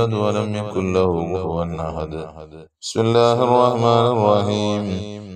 ولم يكن له كفوا أحد. بسم الله الرحمن الرحيم.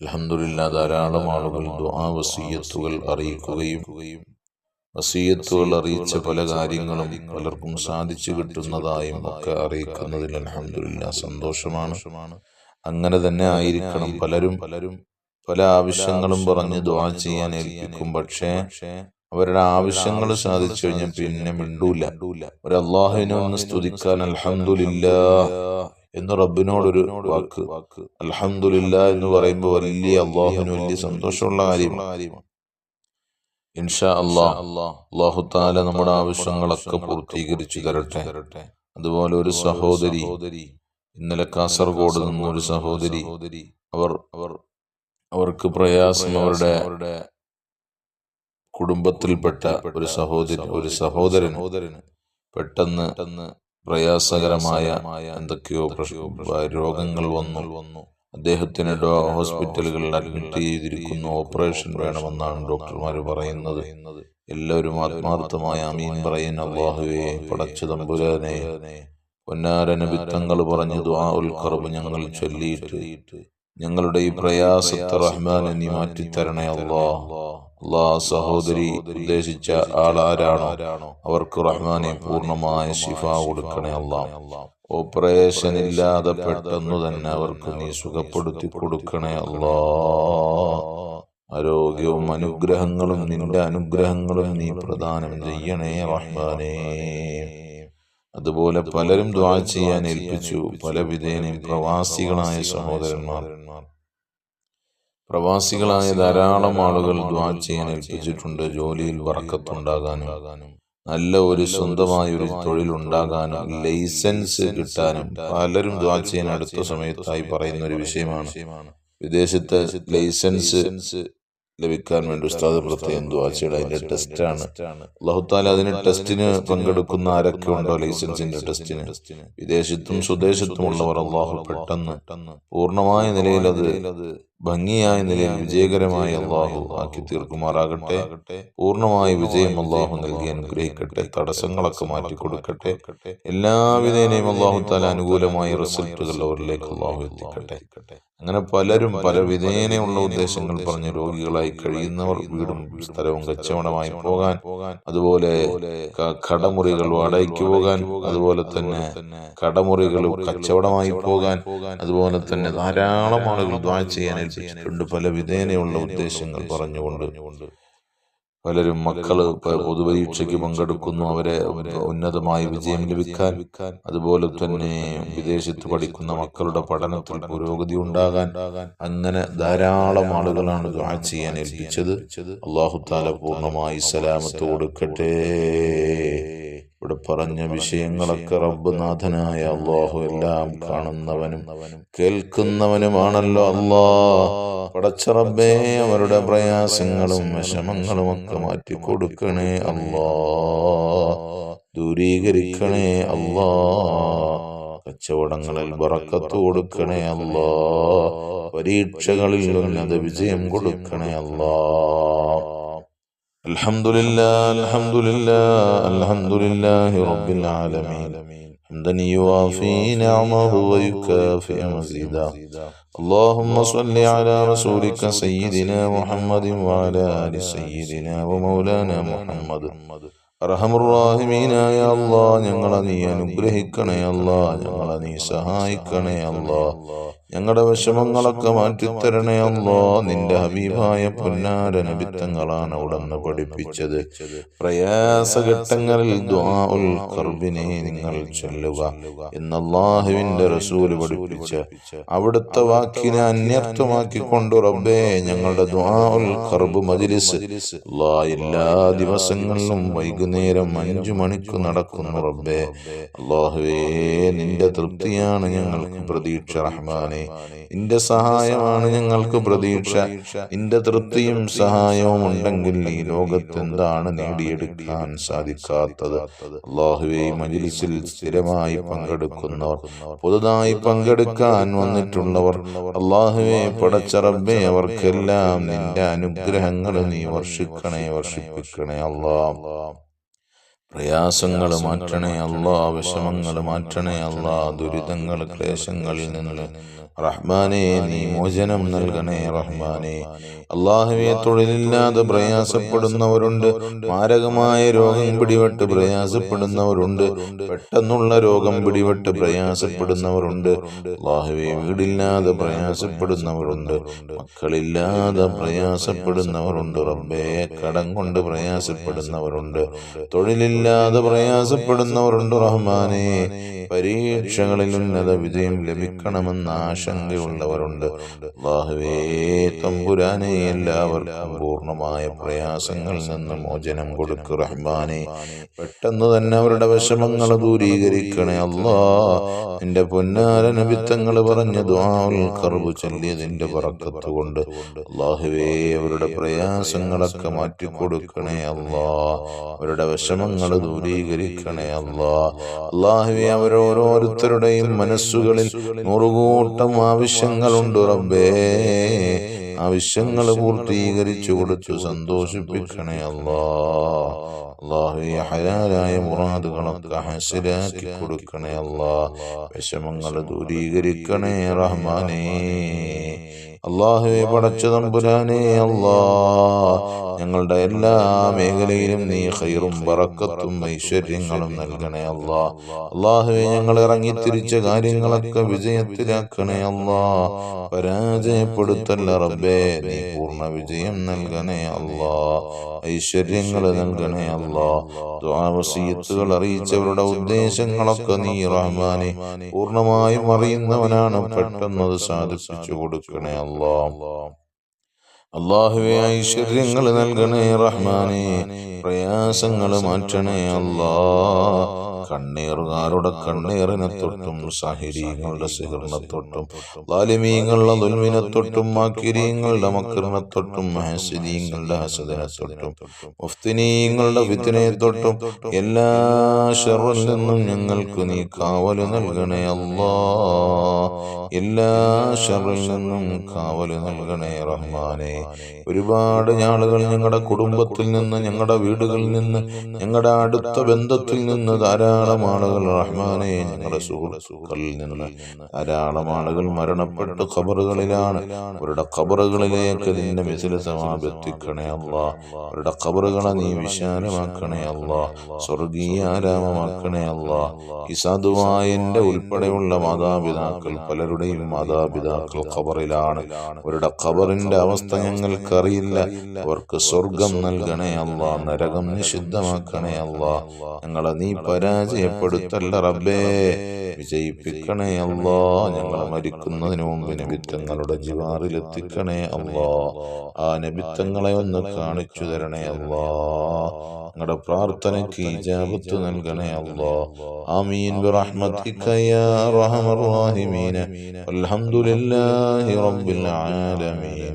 അലഹമില്ല ധാരാളം ആളുകൾ ദുആ വസീയത്തുകൾ അറിയിക്കുകയും വസീയത്തുകൾ അറിയിച്ച പല കാര്യങ്ങളും പലർക്കും സാധിച്ചു കിട്ടുന്നതായും ഒക്കെ അറിയിക്കുന്നതിൽ അലഹമില്ല സന്തോഷമാണ്. അങ്ങനെ തന്നെ ആയിരിക്കണം. പലരും പലരും പല ആവശ്യങ്ങളും പറഞ്ഞ് ദുആ ചെയ്യാൻ ഏൽപ്പിക്കും. പക്ഷേ അവരുടെ ആവശ്യങ്ങൾ സാധിച്ചു കഴിഞ്ഞാൽ പിന്നെ മിണ്ടൂല. ഒരു അള്ളാഹുവിനെ ഒന്ന് സ്തുതിക്കാൻ അൽഹംദുലില്ലാ. എന്ന് റബ്ബിനോടൊരു വാക്ക്. അൽഹംദുലില്ല എന്ന് പറയുമ്പോൾ വലിയ അള്ളാഹുവിന് വലിയ സന്തോഷമുള്ള കാര്യമാണ്. ഇൻഷാ അള്ളാഹ് അള്ളാഹു താല നമ്മുടെ ആവശ്യങ്ങളൊക്കെ പൂർത്തീകരിച്ചു തരട്ടെ. അതുപോലെ ഒരു സഹോദരി ഇന്നലെ കാസർഗോഡ് നിന്നൊരു സഹോദരി അവർ അവർ അവർക്ക് പ്രയാസം അവരുടെ കുടുംബത്തിൽപ്പെട്ട ഒരു സഹോദരി ഒരു സഹോദരൻ പെട്ടെന്ന് പ്രയാസകരമായ എന്തൊക്കെയോ രോഗങ്ങൾ വന്നു. വന്നു. അദ്ദേഹത്തിന് ഹോസ്പിറ്റലുകളിൽ അഡ്മിറ്റ് ചെയ്തിരിക്കുന്നു. ഓപ്പറേഷൻ വേണമെന്നാണ് ഡോക്ടർമാർ പറയുന്നത്. എല്ലാവരും ആത്മാർത്ഥമായ അമീൻ പറയുന്ന അള്ളാഹുവെ പടച്ചു തമ്പുരാനെ പൊന്നാരന വിത്തങ്ങൾ പറഞ്ഞു ആ ഉൽക്കറവ് ഞങ്ങൾ ചൊല്ലിയിട്ട് ഞങ്ങളുടെ ഈ പ്രയാസത്തെ റഹ്മാനെ നീ മാറ്റിത്തരണേ അള്ളാ. അള്ളാ സഹോദരി ഉദ്ദേശിച്ച ആളാരാണോ? അവർക്ക് റഹ്മാനെ പൂർണമായ ശിഫ കൊടുക്കണേ അള്ളാ. ഓപ്പറേഷൻ ഇല്ലാതെ പെട്ടെന്ന് തന്നെ അവർക്ക് നീ സുഖപ്പെടുത്തി കൊടുക്കണേ അള്ളാ. ആരോഗ്യവും അനുഗ്രഹങ്ങളും നിന്റെ അനുഗ്രഹങ്ങളും നീ പ്രദാനം ചെയ്യണേ റഹ്മാനേ. അതുപോലെ പലരും ദ്വാ ചെയ്യാൻ ഏൽപ്പിച്ചു. പല വിധേനയും പ്രവാസികളായ സഹോദരന്മാർ. പ്രവാസികളായ ധാരാളം ആളുകൾ ദ്വാ ചെയ്യാൻ ഏൽപ്പിച്ചിട്ടുണ്ട്. ജോലിയിൽ വറക്കത്തുണ്ടാകാനും നല്ല ഒരു സ്വന്തമായ ഒരു തൊഴിലുണ്ടാകാനും ലൈസൻസ് കിട്ടാനും പലരും ദ്വാ ചെയ്യാൻ അടുത്ത സമയത്തായി പറയുന്ന ഒരു വിഷയമാണ്. വിദേശത്തെ ലൈസൻസ് ലഭിക്കാൻ വേണ്ടി ഉസ്താദ് പ്രത്യേകം ദ്വാച്ചയുടെ അതിന്റെ ടെസ്റ്റാണ്. അള്ളാഹുത്താല അതിന് ടെസ്റ്റിന് പങ്കെടുക്കുന്ന ആരൊക്കെ ഉണ്ടോ ലൈസൻസിന്റെ ടെസ്റ്റിന്? വിദേശത്തും സ്വദേശത്തുമുള്ളവർ അള്ളാഹു പെട്ടെന്ന് പൂർണമായ നിലയിൽ അത് ഭംഗിയായ നിലയിൽ വിജയകരമായി അള്ളാഹു ആക്കി തീർക്കുമാറാകട്ടെ പൂർണമായ വിജയം അള്ളാഹു നൽകി അനുഗ്രഹിക്കട്ടെ. തടസ്സങ്ങളൊക്കെ മാറ്റി കൊടുക്കട്ടെ എല്ലാവിധേനയും അള്ളാഹു താല അനുകൂലമായ റിസൾട്ടുകൾ അവരിലേക്ക് അള്ളാഹു എത്തിക്കട്ടെ. അങ്ങനെ പലരും പല വിധേനയുള്ള ഉദ്ദേശങ്ങൾ പറഞ്ഞ് രോഗികളായി കഴിയുന്നവർ വീടും സ്ഥലവും കച്ചവടമായി പോകാൻ അതുപോലെ കടമുറികൾ വാടകയ്ക്ക് പോകാൻ അതുപോലെ തന്നെ കടമുറികൾ കച്ചവടമായി പോകാൻ അതുപോലെ തന്നെ ധാരാളം ആളുകൾ ദ്വാ ചെയ്യാൻ ഏൽപ്പിച്ചിട്ടുണ്ട് പല വിധേനയുള്ള ഉദ്ദേശങ്ങൾ പറഞ്ഞുകൊണ്ട് പലരും മക്കൾ പൊതുപരീക്ഷയ്ക്ക് പങ്കെടുക്കുന്നു. അവരെ ഉന്നതമായ വിജയം ലഭിക്കാൻ. അതുപോലെ തന്നെ വിദേശത്ത് പഠിക്കുന്ന മക്കളുടെ പഠനത്തിൽ പുരോഗതി ഉണ്ടാകാൻ അങ്ങനെ ധാരാളം ആളുകളാണ് ദുആ ചെയ്യാൻ ഏൽപ്പിച്ചത്. അള്ളാഹു താല പൂർണമായി സലാമത്ത് കൊടുക്കട്ടെ. ഇവിടെ പറഞ്ഞ വിഷയങ്ങളൊക്കെ റബ്ബ് നാഥനായ അള്ളാഹു എല്ലാം കാണുന്നവനും കേൾക്കുന്നവനുമാണല്ലോ അള്ളാ. പടച്ച റബ്ബേ അവരുടെ പ്രയാസങ്ങളും വിഷമങ്ങളും ഒക്കെ മാറ്റി കൊടുക്കണേ അള്ളാ. ദൂരീകരിക്കണേ അള്ളാ. കച്ചവടങ്ങളിൽ ബറക്കത്ത് കൊടുക്കണേ അല്ലാ പരീക്ഷകളിൽ വിജയം കൊടുക്കണേ അല്ലാ الحمد لله الحمد لله الحمد لله رب العالمين حمدا يوافي نعمه ويكافئ مزيدا اللهم صل على رسولك سيدنا محمد وعلى ال سيدنا ومولانا محمد അറഹമുറാഹിമീനായ അല്ലാ ഞങ്ങളെ നീ അനുഗ്രഹിക്കണേ അല്ലാ ഞങ്ങളെ നീ സഹായിക്കണേ അല്ലാ ഞങ്ങളുടെ വിഷമങ്ങളൊക്കെ മാറ്റിത്തരണേ അല്ലോ നിന്റെ ഹബീബായ പൊന്നാര നബിത്തങ്ങളാണ് അവിടുന്ന് പഠിപ്പിച്ചത്. പ്രയാസഘട്ടങ്ങളിൽ ദ്വാഉൽ നിങ്ങൾ ചൊല്ലുക എന്നല്ലാഹുവിന്റെ റസൂൽ പഠിപ്പിച്ച അവിടുത്തെ വാക്കിനെ അന്യർത്ഥമാക്കിക്കൊണ്ട് റബ്ബേ ഞങ്ങളുടെ ദ്വാഉൽ കർബ് മജിലിസ് അല്ലാ എല്ലാ ദിവസങ്ങളിലും വൈകുന്നേരം അഞ്ചു മണിക്ക് നടക്കുന്നു റബ്ബേ. അള്ളാഹുവേ നിന്റെ തൃപ്തിയാണ് ഞങ്ങൾക്ക് പ്രതീക്ഷ. റഹ്മാനെ നിന്റെ സഹായമാണ് ഞങ്ങൾക്ക് പ്രതീക്ഷ. നിന്റെ തൃപ്തിയും സഹായവും ഉണ്ടെങ്കിൽ ഈ ലോകത്ത് എന്താണ് നേടിയെടുക്കാൻ സാധിക്കാത്തത്? അള്ളാഹുവെ മജിലിസിൽ സ്ഥിരമായി പങ്കെടുക്കുന്നവർ പുതുതായി പങ്കെടുക്കാൻ വന്നിട്ടുള്ളവർ അള്ളാഹുവെ പടച്ചറബെ അവർക്കെല്ലാം നിന്റെ അനുഗ്രഹങ്ങൾ നീ വർഷിക്കണേ വർഷിപ്പിക്കണേ അള്ളാഹ് പ്രയാസങ്ങൾ മാറ്റണേ അല്ല വിഷമങ്ങൾ മാറ്റണേ അല്ല ദുരിതങ്ങൾ ക്ലേശങ്ങളിൽ നിന്ന് റഹ്മാനെ നീ മോചനം നൽകണേ റഹ്മാനെ. അള്ളാഹുവെ തൊഴിലില്ലാതെ പ്രയാസപ്പെടുന്നവരുണ്ട്. മാരകമായ രോഗം പിടിപെട്ട് പ്രയാസപ്പെടുന്നവരുണ്ട്. പെട്ടെന്നുള്ള രോഗം പിടിപെട്ട് പ്രയാസപ്പെടുന്നവരുണ്ട്. അള്ളാഹുവെ വീടില്ലാതെ പ്രയാസപ്പെടുന്നവരുണ്ട്. മക്കളില്ലാതെ പ്രയാസപ്പെടുന്നവരുണ്ട്. റബ്ബേ കടം കൊണ്ട് പ്രയാസപ്പെടുന്നവരുണ്ട്. തൊഴിലില്ലാതെ പ്രയാസപ്പെടുന്നവരുണ്ട് റഹ്മാനെ. പരീക്ഷകളിൽ ഉന്നത വിജയം ലഭിക്കണമെന്ന ആശങ്കയുള്ളവരുണ്ട് അള്ളാഹുവേ തമ്പുരാനെ എല്ലാവർക്കും പൂർണമായ പ്രയാസങ്ങളിൽ നിന്ന് മോചനം കൊടുക്കു റഹ്മാനെ. പെട്ടെന്ന് തന്നെ അവരുടെ വിഷമങ്ങൾ ദൂരീകരിക്കണേ അല്ലാ. നിന്റെ പൊന്നാര നബിത്തങ്ങൾ പറഞ്ഞ ദ്വാൽ കറുവ് ചൊല്ലിയതിന്റെ പറക്കത്ത് കൊണ്ട് അള്ളാഹുവേ അവരുടെ പ്രയാസങ്ങളൊക്കെ മാറ്റിക്കൊടുക്കണേ അല്ലാ. അവരുടെ വിഷമങ്ങൾ ദൂരീകരിക്കണേ അല്ലാ. അള്ളാഹുവെ അവരോരോരുത്തരുടെയും മനസ്സുകളിൽ നൂറുകൂട്ടം ആവശ്യങ്ങളുണ്ട് റബ്ബേ. ആവശ്യങ്ങൾ പൂർത്തീകരിച്ചു കൊടുത്തു സന്തോഷിപ്പിക്കണേ അല്ലാ. അള്ളാഹുവെ മുറാദുകളൊക്കെ ഹസിലാക്കി കൊടുക്കണേ അല്ലാ. വിഷമങ്ങൾ ദൂരീകരിക്കണേ റഹ്മാനേ. അള്ളാഹുവെ പടച്ച തമ്പുരാനെ അല്ലാ ഞങ്ങളുടെ എല്ലാ മേഖലയിലും നീ ഹൈറും ബറക്കത്തും ഐശ്വര്യങ്ങളും നൽകണേ അല്ലാ അള്ളാഹുവെ ഞങ്ങൾ ഇറങ്ങി തിരിച്ച കാര്യങ്ങളൊക്കെ വിജയത്തിലാക്കണേ അല്ലാ പരാജയപ്പെടുത്തല്ല റബ്ബേ നീ പൂർണ വിജയം നൽകണേ അല്ലാ ഐശ്വര്യങ്ങൾ നൽകണേ അല്ലാ ദ്വാവസീയത്തുകൾ അറിയിച്ചവരുടെ ഉദ്ദേശങ്ങളൊക്കെ നീ റഹ്മാനെ പൂർണമായും അറിയുന്നവനാണ് പെട്ടെന്നത് സാധിപ്പിച്ചു കൊടുക്കണേ Allah അള്ളാഹുവെ ഐശ്വര്യങ്ങൾ നൽകണേ റഹ്മാനെ. പ്രയാസങ്ങൾ മാറ്റണേ അല്ലാ. കണ്ണീറുകാരുടെ കണ്ണീറിനെ തൊട്ടും സാഹിര്യങ്ങളുടെ സിഹറിനെ തൊട്ടും ലാലിമീങ്ങളുടെ ദുൽമിനെ തൊട്ടും മാക്കിരിയങ്ങളുടെ മക്കറിനെ തൊട്ടും ഹസദീങ്ങളുടെ ഹസദിനെ തൊട്ടും മുഫ്തിനീങ്ങളുടെ വിത്തിനെ തൊട്ടും എല്ലാ ഷെറിൽ നിന്നും ഞങ്ങൾക്ക് നീ കാവൽ നൽകണേ അല്ലാ. എല്ലാ ഷെറിൽ നിന്നും കാവൽ നൽകണേ റഹ്മാനെ. ഒരുപാട് ആളുകൾ ഞങ്ങളുടെ കുടുംബത്തിൽ നിന്ന് ഞങ്ങളുടെ വീടുകളിൽ നിന്ന് ഞങ്ങളുടെ അടുത്ത ബന്ധത്തിൽ നിന്ന് ധാരാളം ആളുകൾ റഹ്മാനെ ഞങ്ങളുടെ സുഹൃത്തുക്കളിൽ നിന്ന് ധാരാളം ആളുകൾ മരണപ്പെട്ട് ഖബറുകളിലാണ്. അവരുടെ ഖബറുകളിലേക്ക് നിന്റെ മിസില സമാപിക്കണേ അല്ല. അവരുടെ ഖബറുകളെ നീ വിശാലമാക്കണേ അല്ല. സ്വർഗീയ ആരാമമാക്കണേ അല്ല. ഈ സാധുവായ ഉൾപ്പെടെയുള്ള മാതാപിതാക്കൾ പലരുടെയും മാതാപിതാക്കൾ ഖബറിലാണ്. അവരുടെ ഖബറിന്റെ അവസ്ഥ ഞങ്ങൾക്കറിയില്ല അവർക്ക് സ്വർഗം നൽകണേ അല്ല നരകം നിഷിദ്ധമാക്കണേ അല്ല. ഞങ്ങളെ നീ പരാജയപ്പെടുത്തല്ല റബ്ബേ. വിജയിപ്പിക്കണേ അല്ല. ഞങ്ങൾ മരിക്കുന്നതിന് മുമ്പ് നബിത്തങ്ങളുടെ ജിവാറിൽ എത്തിക്കണേ അല്ലാ. ആ നബിത്തങ്ങളെ ഒന്ന് കാണിച്ചു തരണേ അല്ല. ഞങ്ങളുടെ പ്രാർത്ഥനയ്ക്ക് ഇജാബത്ത് നൽകണേ അല്ല. ആമീൻ. ബിറഹ്മതിക യാ അർഹമർ റഹീമീൻ അൽഹംദുലില്ലാഹി റബ്ബിൽ ആലമീൻ.